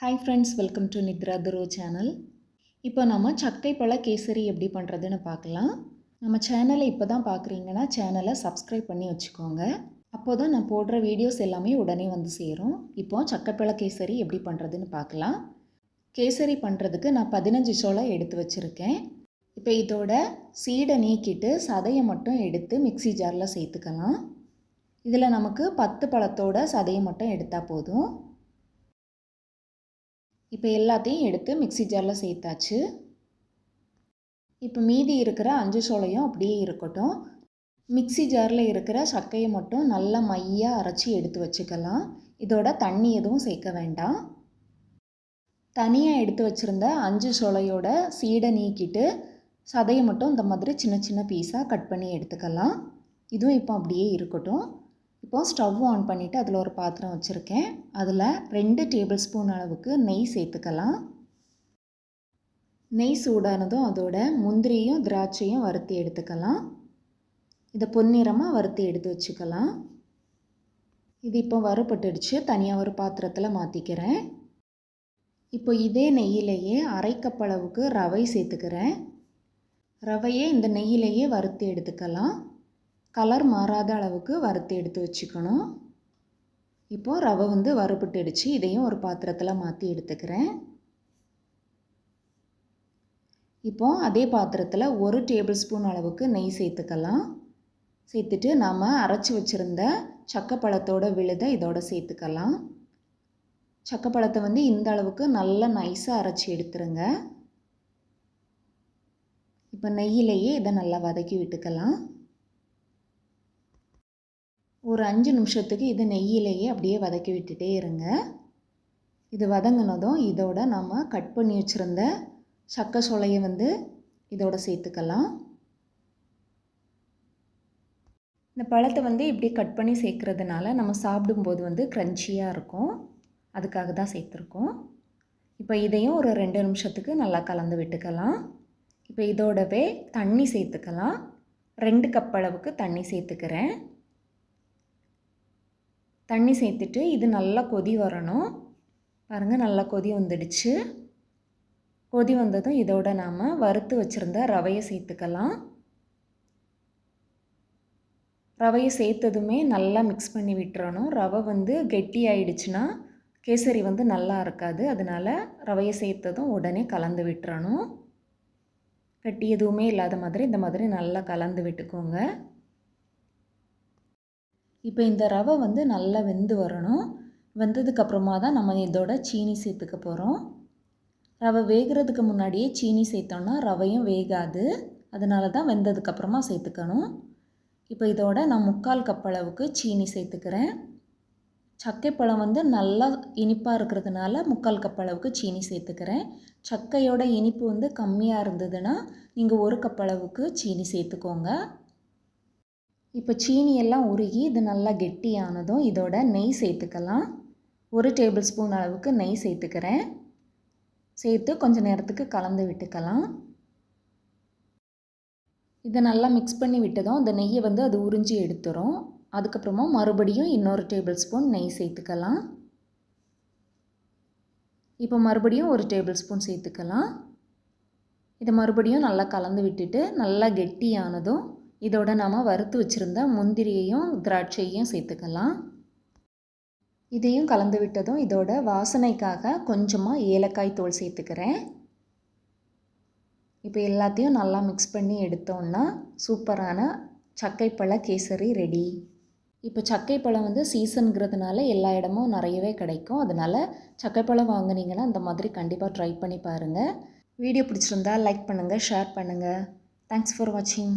Hi friends welcome to Nithra Thuru channel இப்போ நம்ம சக்கை பழ கேசரி எப்படி பண்ணுறதுன்னு பார்க்கலாம். நம்ம சேனலை இப்போ தான் பார்க்குறீங்கன்னா சேனலை சப்ஸ்கிரைப் பண்ணி வச்சுக்கோங்க. அப்போ தான் நான் போடுற வீடியோஸ் எல்லாமே உடனே வந்து சேரும். இப்போ சக்கைப்பழ கேசரி எப்படி பண்ணுறதுன்னு பார்க்கலாம். கேசரி பண்ணுறதுக்கு நான் பதினஞ்சு சோளம் எடுத்து வச்சுருக்கேன். இப்போ இதோட சீடை நீக்கிட்டு சதையை மட்டும் எடுத்து மிக்ஸி ஜாரில் சேர்த்துக்கலாம். இதில் நமக்கு பத்து பழத்தோட சதையை மட்டும் எடுத்தால் போதும். இப்போ எல்லாத்தையும் எடுத்து மிக்ஸி ஜாரில் சேர்த்தாச்சு. இப்போ மீதி இருக்கிற அஞ்சு சோளையும் அப்படியே இருக்கட்டும். மிக்ஸி ஜாரில் இருக்கிற சக்கையை மட்டும் நல்லா மையாக அரைச்சி எடுத்து வச்சுக்கலாம். இதோட தண்ணி எதுவும் சேர்க்க வேண்டாம். தனியாக எடுத்து வச்சுருந்த அஞ்சு சோளையோட சீடை நீக்கிட்டு சதையை மட்டும் இந்த மாதிரி சின்ன சின்ன பீஸாக கட் பண்ணி எடுத்துக்கலாம். இதுவும் இப்போ அப்படியே இருக்கட்டும். இப்போ ஸ்டவ் ஆன் பண்ணிவிட்டு அதில் ஒரு பாத்திரம் வச்சுருக்கேன். அதில் ரெண்டு டேபிள் ஸ்பூன் அளவுக்கு நெய் சேர்த்துக்கலாம். நெய் சூடானதும் அதோட முந்திரியும் திராட்சையும் வறுத்து எடுத்துக்கலாம். இதை பொன்னிறமாக வறுத்து எடுத்து வச்சுக்கலாம். இது இப்போ வறுபட்டுடுச்சு. தனியாக ஒரு பாத்திரத்தில் மாற்றிக்கிறேன் இப்போ இதே நெய்யிலேயே அரைக்கப்பளவுக்கு அளவுக்கு ரவை சேர்த்துக்கிறேன். ரவையே இந்த நெய்யிலேயே வறுத்து எடுத்துக்கலாம். கலர் மாறாத அளவுக்கு வறுத்து எடுத்து வச்சுக்கணும். இப்போது ரவை வந்து வறுபட்டுடுச்சு. இதையும் ஒரு பாத்திரத்தில் மாற்றி எடுத்துக்கிறேன். இப்போ அதே பாத்திரத்தில் ஒரு டேபிள் ஸ்பூன் அளவுக்கு நெய் சேர்த்துக்கலாம். சேர்த்துட்டு நாம் அரைச்சி வச்சுருந்த சக்கப்பழத்தோட விழுதை இதோட சேர்த்துக்கலாம். சக்கப்பழத்தை வந்து இந்த அளவுக்கு நல்லா நைஸாக அரைச்சி எடுத்துருங்க. இப்போ நெய்யிலேயே இதை நல்லா வதக்கி விட்டுக்கலாம். ஒரு அஞ்சு நிமிஷத்துக்கு இது நெய்யிலேயே அப்படியே வதக்கி விட்டுட்டே இருங்க. இது வதங்கினதும் இதோட நம்ம கட் பண்ணி வச்சுருந்த சக்க சோலையை வந்து இதோட சேர்த்துக்கலாம். இந்த பழத்தை வந்து இப்படி கட் பண்ணி சேர்க்குறதுனால நம்ம சாப்பிடும்போது வந்து க்ரன்ச்சியாக இருக்கும். அதுக்காக தான் சேர்த்துருக்கோம். இப்போ இதையும் ஒரு ரெண்டு நிமிஷத்துக்கு நல்லா கலந்து விட்டுக்கலாம். இப்போ இதோடவே தண்ணி சேர்த்துக்கலாம். ரெண்டு கப் அளவுக்கு தண்ணி சேர்த்துக்கிறேன். தண்ணி சேர்த்துட்டு இது நல்லா கொதி வரணும். பாருங்கள் நல்லா கொதி வந்துடுச்சு. கொதி வந்ததும் இதோட நாம் வறுத்து வச்சுருந்த ரவையை சேர்த்துக்கலாம். ரவையை சேர்த்ததுமே நல்லா மிக்ஸ் பண்ணி விட்டுறணும். ரவை வந்து கெட்டி ஆயிடுச்சுன்னா கேசரி வந்து நல்லா இருக்காது. அதனால் ரவையை சேர்த்ததும் உடனே கலந்து விட்டுறணும். கட்டி எதுவுமே இல்லாத மாதிரி இந்த மாதிரி நல்லா கலந்து விட்டுக்கோங்க. இப்போ இந்த ரவை வந்து நல்லா வெந்து வரணும். வெந்ததுக்கப்புறமா தான் நம்ம இதோட சீனி சேர்த்துக்க போகிறோம் ரவை வேகிறதுக்கு முன்னாடியே சீனி சேர்த்தோன்னா ரவையும் வேகாது. அதனால தான் வெந்ததுக்கப்புறமா சேர்த்துக்கணும். இப்போ இதோட நான் முக்கால் கப் அளவுக்கு சீனி சேர்த்துக்கிறேன். சக்கைப்பழம் வந்து நல்லா இனிப்பாக இருக்கிறதுனால முக்கால் கப் அளவுக்கு சீனி சேர்த்துக்கிறேன். சக்கையோட இனிப்பு வந்து கம்மியாக இருந்ததுன்னா நீங்கள் ஒரு கப் அளவுக்கு சீனி சேர்த்துக்கோங்க. இப்போ சீனி எல்லாம் உருகி இது நல்லா கெட்டியானதும் இதோட நெய் சேர்த்துக்கலாம். ஒரு டேபிள் ஸ்பூன் அளவுக்கு நெய் சேர்த்துக்கிறேன். சேர்த்து கொஞ்சம் நேரத்துக்கு கலந்து விட்டுக்கலாம். இதை நல்லா மிக்ஸ் பண்ணி விட்டதும் அந்த நெய்யை வந்து அது உறிஞ்சி எடுத்துரும். அதுக்கப்புறமா மறுபடியும் இன்னொரு டேபிள் ஸ்பூன் நெய் சேர்த்துக்கலாம். இப்போ மறுபடியும் ஒரு டேபிள் ஸ்பூன் சேர்த்துக்கலாம். இதை மறுபடியும் நல்லா கலந்து விட்டுட்டு நல்லா கெட்டியானதும் இதோட நாம் வறுத்து வச்சுருந்த முந்திரியையும் திராட்சையும் சேர்த்துக்கலாம். இதையும் கலந்து விட்டதும் இதோட வாசனைக்காக கொஞ்சமாக ஏலக்காய் தூள் சேர்த்துக்கிறேன். இப்போ எல்லாத்தையும் நல்லா மிக்ஸ் பண்ணி எடுத்தோன்னா சூப்பரான சக்கைப்பழ கேசரி ரெடி. இப்போ சக்கைப்பழம் வந்து சீசனுங்கிறதுனால எல்லா இடமும் நிறையவே கிடைக்கும். அதனால் சக்கைப்பழம் வாங்கினீங்கன்னா அந்த மாதிரி கண்டிப்பாக ட்ரை பண்ணி பாருங்கள் வீடியோ பிடிச்சிருந்தா லைக் பண்ணுங்கள் ஷேர் பண்ணுங்கள் தேங்க்ஸ் ஃபார் வாட்சிங்